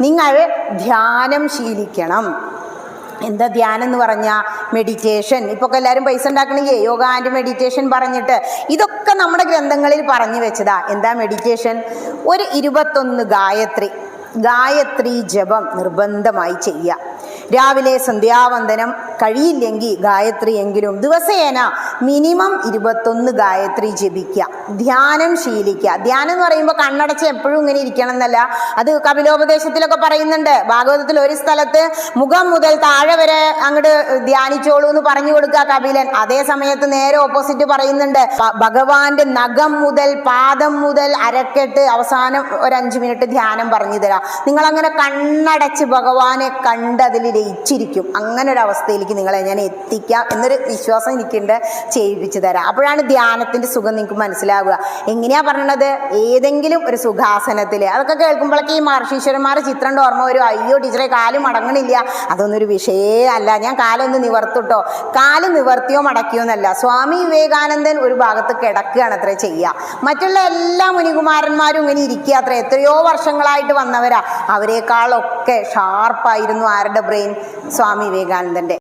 നിങ്ങൾ ധ്യാനം ശീലിക്കണം. എന്താ ധ്യാനം എന്ന് പറഞ്ഞാൽ മെഡിറ്റേഷൻ ഇപ്പോൾ ഒക്കെ എല്ലാവരും പൈസ ഉണ്ടാക്കണമെങ്കിൽ യോഗ ആൻഡ് മെഡിറ്റേഷൻ പറഞ്ഞിട്ട് ഇതൊക്കെ നമ്മുടെ ഗ്രന്ഥങ്ങളിൽ പറഞ്ഞു വെച്ചതാ. എന്താ മെഡിറ്റേഷൻ ഒരു ഇരുപത്തൊന്ന് ഗായത്രി. ഗായത്രി ജപം നിർബന്ധമായി ചെയ്യുക. രാവിലെ സന്ധ്യാവന്ദനം കഴിയില്ലെങ്കിൽ ഗായത്രി എങ്കിലും ദിവസേന മിനിമം ഇരുപത്തൊന്ന് ഗായത്രി ജപിക്കുക. ധ്യാനം ശീലിക്കുക. ധ്യാനം എന്ന് പറയുമ്പോൾ കണ്ണടച്ച് എപ്പോഴും ഇങ്ങനെ ഇരിക്കണം എന്നല്ല. അത് കപിലോപദേശത്തിലൊക്കെ പറയുന്നുണ്ട്. ഭാഗവതത്തിൽ ഒരു സ്ഥലത്ത് മുഖം മുതൽ താഴെ വരെ അങ്ങോട്ട് ധ്യാനിച്ചോളൂ എന്ന് പറഞ്ഞു കൊടുക്കുക കപിലൻ. അതേ സമയത്ത് നേരെ ഓപ്പോസിറ്റ് പറയുന്നുണ്ട്. ഭഗവാന്റെ നഖം മുതൽ പാദം മുതൽ അരക്കെട്ട് അവസാനം ഒരു അഞ്ച് മിനിറ്റ് ധ്യാനം പറഞ്ഞു തരാം. നിങ്ങൾ അങ്ങനെ കണ്ണടച്ച് ഭഗവാനെ കണ്ട് അതിൽ ലയിച്ചിരിക്കും അങ്ങനെ ഒരു അവസ്ഥയിലേക്ക് നിങ്ങളെ ഞാൻ എത്തിക്കാം എന്നൊരു വിശ്വാസം എനിക്കുണ്ട്. ചെയ്യിപ്പിച്ചു തരാം. അപ്പോഴാണ് ധ്യാനത്തിന്റെ സുഖം നിങ്ങൾക്ക് മനസ്സിലാവുക. എങ്ങനെയാ പറയണത് ഏതെങ്കിലും ഒരു സുഖാസനത്തിൽ അതൊക്കെ കേൾക്കുമ്പോഴൊക്കെ ഈ മഹർഷീശ്വരന്മാർ ചിത്രം ഓർമ്മ വരും. അയ്യോ ടീച്ചറെ കാൽ മടങ്ങണില്ല. അതൊന്നൊരു വിഷയേ അല്ല ഞാൻ കാലൊന്ന് നിവർത്തുട്ടോ? കാൽ നിവർത്തിയോ മടക്കിയോ എന്നല്ല. സ്വാമി വിവേകാനന്ദൻ ഒരു ഭാഗത്ത് കിടക്കുകയാണ് അത്ര ചെയ്യുക മറ്റുള്ള എല്ലാ മുനികുമാരന്മാരും ഇങ്ങനെ ഇരിക്കുക. അത്ര എത്രയോ വർഷങ്ങളായിട്ട് വന്നവരാ. അവരെക്കാളൊക്കെ ഷാർപ്പായിരുന്നു ആരുടെ ബ്രെയിൻ സ്വാമി വിവേകാനന്ദന്റെ